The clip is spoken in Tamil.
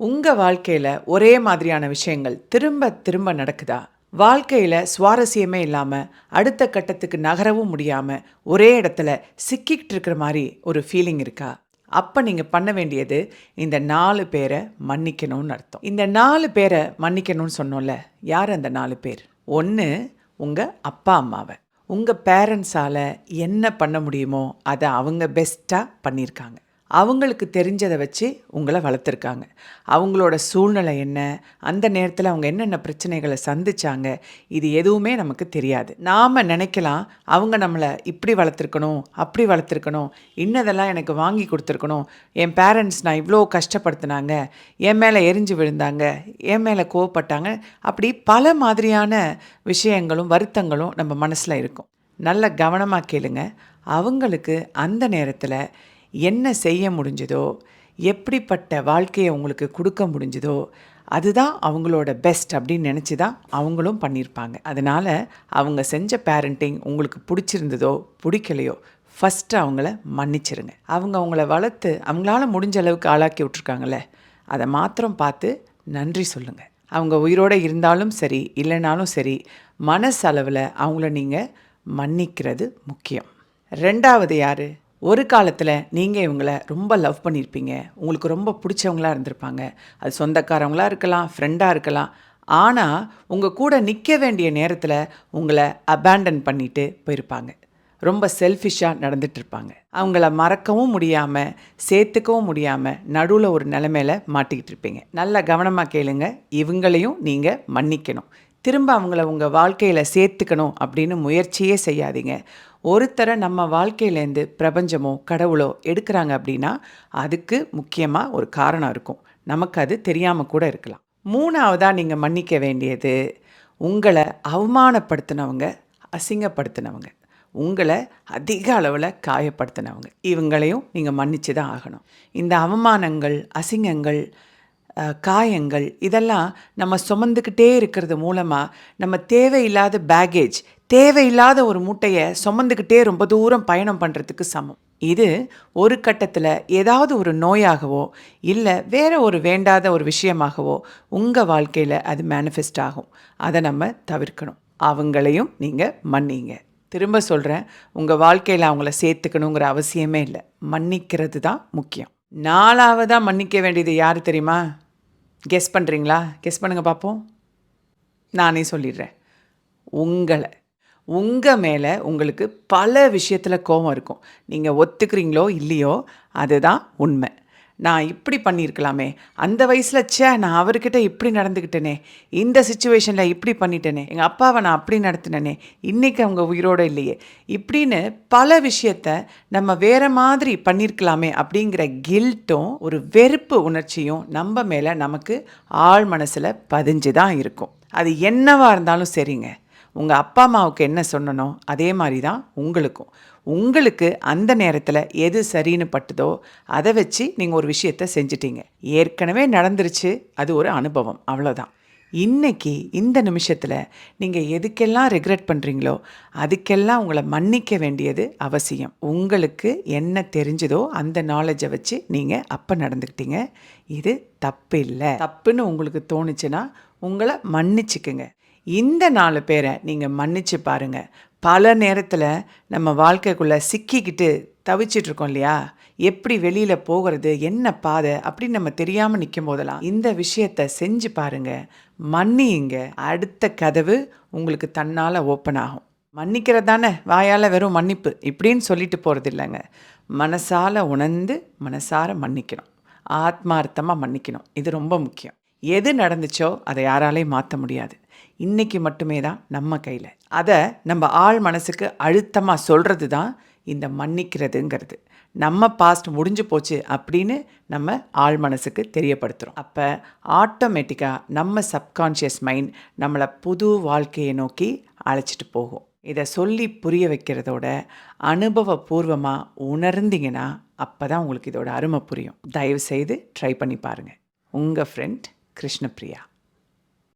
உங்கள் வாழ்க்கையில் ஒரே மாதிரியான விஷயங்கள் திரும்ப திரும்ப நடக்குதா? வாழ்க்கையில் சுவாரஸ்யமே இல்லாமல் அடுத்த கட்டத்துக்கு நகரவும் முடியாமல் ஒரே இடத்துல சிக்கிக்கிட்டு இருக்கிற மாதிரி ஒரு ஃபீலிங் இருக்கா? அப்போ நீங்கள் பண்ண வேண்டியது இந்த நாலு பேரை மன்னிக்கணும்னு அர்த்தம். இந்த நாலு பேரை மன்னிக்கணும்னு சொன்னோம்ல யார் அந்த நாலு பேர்? ஒன்று உங்கள் அப்பா அம்மாவை. உங்கள் பேரண்ட்ஸால் என்ன பண்ண முடியுமோ அதை அவங்க பெஸ்ட்டாக பண்ணியிருக்காங்க. அவங்களுக்கு தெரிஞ்சதை வச்சு உங்களை வளர்த்துருக்காங்க. அவங்களோட சூழ்நிலை என்ன? அந்த நேரத்தில் அவங்க என்னென்ன பிரச்சனைகளை சந்திச்சாங்க? இது எதுவுமே நமக்கு தெரியாது. நாம் நினைக்கலாம் அவங்க நம்மளை இப்படி வளர்த்துருக்கணும் அப்படி வளர்த்துருக்கணும் இன்னதெல்லாம் எனக்கு வாங்கி கொடுத்துருக்கணும் என் பேரண்ட்ஸ் நான் இவ்வளோ கஷ்டப்படுத்தினாங்க என் மேலே எரிஞ்சு விழுந்தாங்க என் மேலே கோவப்பட்டாங்க அப்படி பல மாதிரியான விஷயங்களும் வருத்தங்களும் நம்ம மனசில் இருக்கும். நல்ல கவனமாக கேளுங்க. அவங்களுக்கு அந்த நேரத்தில் என்ன செய்ய முடிஞ்சதோ எப்படிப்பட்ட வாழ்க்கையை உங்களுக்கு கொடுக்க முடிஞ்சதோ அதுதான் அவங்களோட பெஸ்ட் அப்படின்னு நினச்சி தான் அவங்களும் பண்ணியிருப்பாங்க. அதனால் அவங்க செஞ்ச பேரண்டிங் உங்களுக்கு பிடிச்சிருந்ததோ பிடிக்கலையோ ஃபஸ்ட்டு அவங்கள மன்னிச்சிருங்க. அவங்க அவங்கள வளர்த்து அவங்களால முடிஞ்ச அளவுக்கு ஆளாக்கி விட்ருக்காங்களே அதை மாத்திரம் பார்த்து நன்றி சொல்லுங்கள் அவங்க உயிரோடு இருந்தாலும் சரி இல்லைனாலும் சரி மனசளவில் அவங்கள நீங்கள் மன்னிக்கிறது முக்கியம். ரெண்டாவது யார்? ஒரு காலத்தில் நீங்கள் இவங்கள ரொம்ப லவ் பண்ணியிருப்பீங்க உங்களுக்கு ரொம்ப பிடிச்சவங்களா இருந்திருப்பாங்க. அது சொந்தக்காரவங்களாக இருக்கலாம் ஃப்ரெண்டாக இருக்கலாம். ஆனால் உங்கள் கூட நிற்க வேண்டிய நேரத்தில் உங்களை அபேண்டன் பண்ணிட்டு போயிருப்பாங்க. ரொம்ப செல்ஃபிஷாக நடந்துட்டு இருப்பாங்க. அவங்கள மறக்கவும் முடியாமல் சேர்த்துக்கவும் முடியாமல் நடுவில் ஒரு நிலைமையில மாட்டிக்கிட்டு இருப்பீங்க. நல்ல கவனமாக கேளுங்க. இவங்களையும் நீங்கள் மன்னிக்கணும். திரும்ப அவங்கள உங்கள் வாழ்க்கையில் சேர்த்துக்கணும் அப்படின்னு முயற்சியே செய்யாதீங்க. ஒருத்தரை நம்ம வாழ்க்கையிலேருந்து பிரபஞ்சமோ கடவுளோ எடுக்கிறாங்க அப்படின்னா அதுக்கு முக்கியமாக ஒரு காரணம் இருக்கும். நமக்கு அது தெரியாமல் கூட இருக்கலாம். மூணாவதாக நீங்கள் மன்னிக்க வேண்டியது உங்களை அவமானப்படுத்தினவங்க அசிங்கப்படுத்தினவங்க உங்களை அதிக அளவில் காயப்படுத்தினவங்க. இவங்களையும் நீங்கள் மன்னிச்சு தான் ஆகணும். இந்த அவமானங்கள் அசிங்கங்கள் காயங்கள் இதெல்லாம் நம்ம சுமந்துக்கிட்டே இருக்கிறது மூலமாக நம்ம தேவையில்லாத பேகேஜ் தேவையில்லாத ஒரு மூட்டையை சுமந்துக்கிட்டே ரொம்ப தூரம் பயணம் பண்ணுறதுக்கு சமம். இது ஒரு கட்டத்தில் ஏதாவது ஒரு நோயாகவோ இல்லை வேற ஒரு வேண்டாத ஒரு விஷயமாகவோ உங்கள் வாழ்க்கையில் அது மேனிஃபெஸ்ட் ஆகும். அதை நம்ம தவிர்க்கணும். அவங்களையும் நீங்கள் மன்னிங்க. திரும்ப சொல்கிறேன் உங்கள் வாழ்க்கையில் அவங்கள சேர்த்துக்கணுங்கிற அவசியமே இல்லை. மன்னிக்கிறது தான் முக்கியம். நாலாவதாக மன்னிக்க வேண்டியது யார் தெரியுமா? கெஸ் பண்ணுறீங்களா கெஸ் பண்ணுங்கள் பார்ப்போம் நானே சொல்லிடுறேன். உங்களை உங்கள் மேலே உங்களுக்கு பல விஷயத்தில் கோபம் இருக்கும். நீங்கள் ஒத்துக்கிறீங்களோ இல்லையோ அதுதான் உண்மை. நான் இப்படி பண்ணியிருக்கலாமே. அந்த வயசில் ச்சே நான் அவர்கிட்ட இப்படி நடந்துக்கிட்டேனே இந்த சுச்சுவேஷனில் இப்படி பண்ணிட்டேனே. எங்கள் அப்பாவை நான் அப்படி நடத்தினேனே. இன்றைக்கி அவங்க உயிரோடு இல்லையே. இப்படின்னு பல விஷயத்த நம்ம வேறு மாதிரி பண்ணியிருக்கலாமே அப்படிங்கிற கில்ட்டும் ஒரு வெறுப்பு உணர்ச்சியும் நம்ம மேலே நமக்கு ஆழ் மனசில் பதிஞ்சு தான் இருக்கும். அது என்னவாக இருந்தாலும் சரிங்க. உங்கள் அப்பா அம்மாவுக்கு என்ன சொன்னனோ அதே மாதிரி தான் உங்களுக்கும். உங்களுக்கு அந்த நேரத்தில் எது சரின்னு பட்டுதோ அதை வச்சு நீங்கள் ஒரு விஷயத்த செஞ்சிட்டீங்க. ஏற்கனவே நடந்துருச்சு. அது ஒரு அனுபவம். அவ்வளோதான் இன்றைக்கி இந்த நிமிஷத்தில் நீங்கள் எதுக்கெல்லாம் ரெக்ரெட் பண்ணுறீங்களோ அதுக்கெல்லாம் உங்களை மன்னிக்க வேண்டியது அவசியம். உங்களுக்கு என்ன தெரிஞ்சதோ அந்த நாலேஜை வச்சு நீங்கள் அப்போ நடந்துக்கிட்டீங்க. இது தப்பு இல்லை தப்புன்னு உங்களுக்கு தோணுச்சுன்னா உங்களை மன்னிச்சுக்குங்க. இந்த நாலு பேரை நீங்கள் மன்னிச்சு பாருங்கள் பல நேரத்தில் நம்ம வாழ்க்கைக்குள்ளே சிக்கிக்கிட்டு தவிச்சிட்ருக்கோம் இல்லையா? எப்படி வெளியில் போகிறது என்ன பாதை அப்படின்னு நம்ம தெரியாமல் நிற்கும் போதெல்லாம் இந்த விஷயத்த செஞ்சு பாருங்கள் மன்னியுங்க. அடுத்த கதவு உங்களுக்கு தன்னால் ஓப்பன் ஆகும். மன்னிக்கிறது தானே? வாயால் வெறும் மன்னிப்பு. இப்படின்னு சொல்லிட்டு போகிறது இல்லைங்க. மனசால் உணர்ந்து மனசார மன்னிக்கணும். ஆத்மார்த்தமாக மன்னிக்கணும். இது ரொம்ப முக்கியம். எது நடந்துச்சோ அதை யாராலையும் மாற்ற முடியாது. இன்னைக்கு மட்டுமே தான் நம்ம கையில். அதை நம்ம ஆள் மனசுக்கு அழுத்தமாக சொல்கிறது தான் இந்த மன்னிக்கிறதுங்கிறது. நம்ம பாஸ்ட் முடிஞ்சு போச்சு அப்படின்னு நம்ம ஆள் மனசுக்கு தெரியப்படுத்துகிறோம் அப்போ ஆட்டோமேட்டிக்காக நம்ம சப்கான்ஷியஸ் மைண்ட் நம்மளை புது வாழ்க்கையை நோக்கி அழைச்சிட்டு போகும். இதை சொல்லி புரிய வைக்கிறதோட அனுபவபூர்வமாக உணர்ந்தீங்கன்னா அப்போ தான் உங்களுக்கு இதோட அருமை புரியும். தயவுசெய்து ட்ரை பண்ணி பாருங்கள் உங்கள் ஃப்ரெண்ட் கிருஷ்ணப்ரியா